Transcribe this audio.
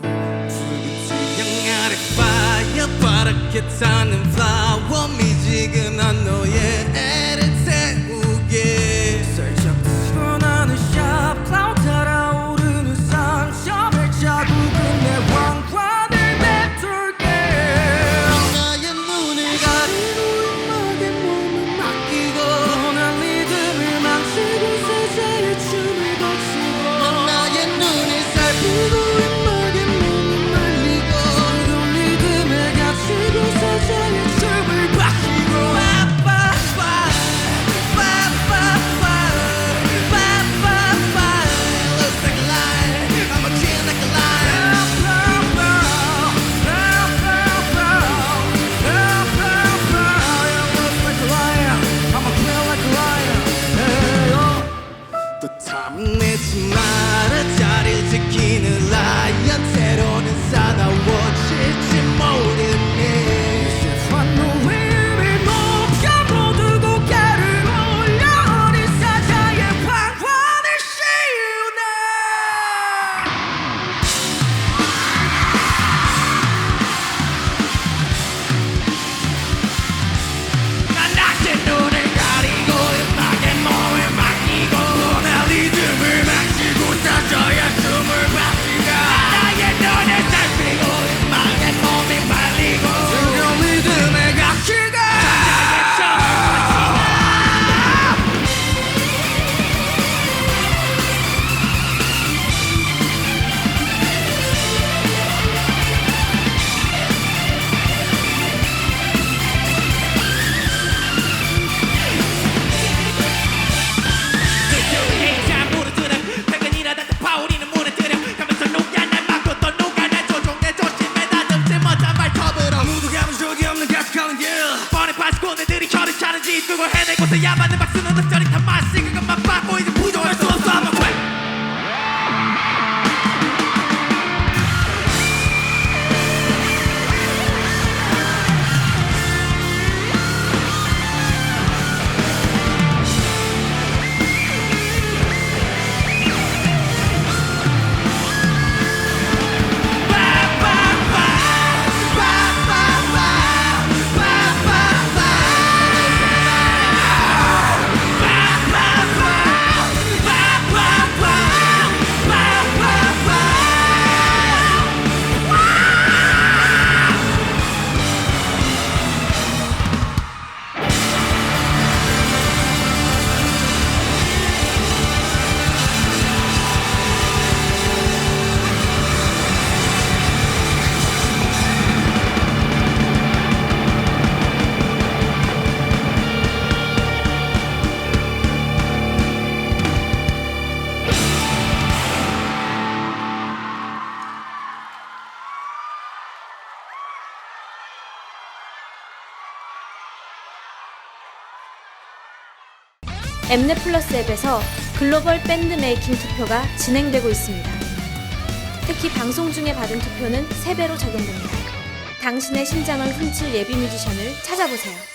것도 푸른 지형 아래 fire 파랗게 타는 flower 미지근한 이끌고 해낸 곳에 야만의 박수는 덕절이 다 마시 그것만 봐 보이지 엠넷 플러스 앱에서 글로벌 밴드 메이킹 투표가 진행되고 있습니다. 특히 방송 중에 받은 투표는 3배로 적용됩니다. 당신의 심장을 훔칠 예비 뮤지션을 찾아보세요.